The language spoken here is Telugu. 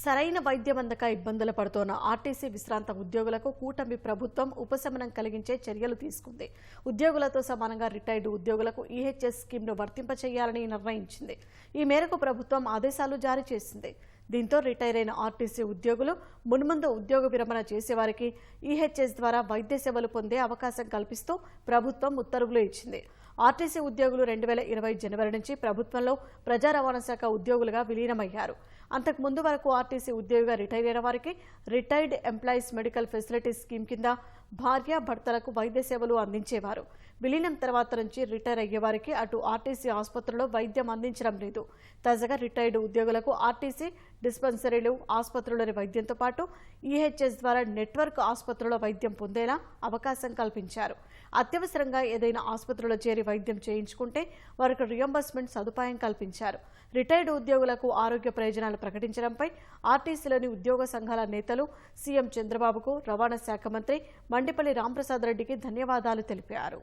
సరైన వైద్యం అందక ఇబ్బందులు పడుతోన్న ఆర్టీసీ విశ్రాంత ఉద్యోగులకు కూటమి ప్రభుత్వం ఉపశమనం కలిగించే చర్యలు తీసుకుంది. ఉద్యోగులతో సమానంగా రిటైర్డ్ ఉద్యోగులకు ఈహెచ్ఎస్ స్కీమ్ను వర్తింపచేయాలని నిర్ణయించింది. ఈ మేరకు ప్రభుత్వం ఆదేశాలు జారీ చేసింది. దీంతో రిటైర్ అయిన ఆర్టీసీ ఉద్యోగులు మున్ముందు ఉద్యోగ విరమణ చేసేవారికి ఈహెచ్ఎస్ ద్వారా వైద్య సేవలు పొందే అవకాశం కల్పిస్తూ ప్రభుత్వం ఉత్తర్వులు ఇచ్చింది. ఆర్టీసీ ఉద్యోగులు రెండు వేల ఇరవై జనవరి నుంచి ప్రభుత్వంలో ప్రజా రవాణా శాఖ ఉద్యోగులుగా విలీనమయ్యారు. అంతకు ముందు వరకు ఆర్టీసీ ఉద్యోగిగా రిటైర్ అయిన వారికి retired employees medical facilities scheme కింద భార్య భర్తలకు వైద్య సేవలు అందించేవారు. విలీనం తర్వాత నుంచి రిటైర్ అయ్యే వారికి అటు ఆర్టీసీ ఆసుపత్రిలో వైద్యం అందించడం లేదు. తాజాగా రిటైర్డ్ ఉద్యోగులకు ఆర్టీసీ డిస్పెన్సరీలు ఆసుపత్రుల్లోని వైద్యంతో పాటు ఈహెచ్ఎస్ ద్వారా నెట్వర్క్ ఆసుపత్రుల వైద్యం పొందేలా అవకాశం కల్పించారు. అత్యవసరంగా ఏదైనా ఆసుపత్రిలో చేరి వైద్యం చేయించుకుంటే వారికి రియంబర్స్మెంట్ సదుపాయం కల్పించారు. రిటైర్డ్ ఉద్యోగులకు ఆరోగ్య ప్రయోజనాలు ప్రకటించడంపై ఆర్టీసీలోని ఉద్యోగ సంఘాల నేతలు సీఎం చంద్రబాబుకు రవాణా శాఖ మంత్రి మండిపల్లి రాంప్రసాద్ రెడ్డికి ధన్యవాదాలు తెలిపారు.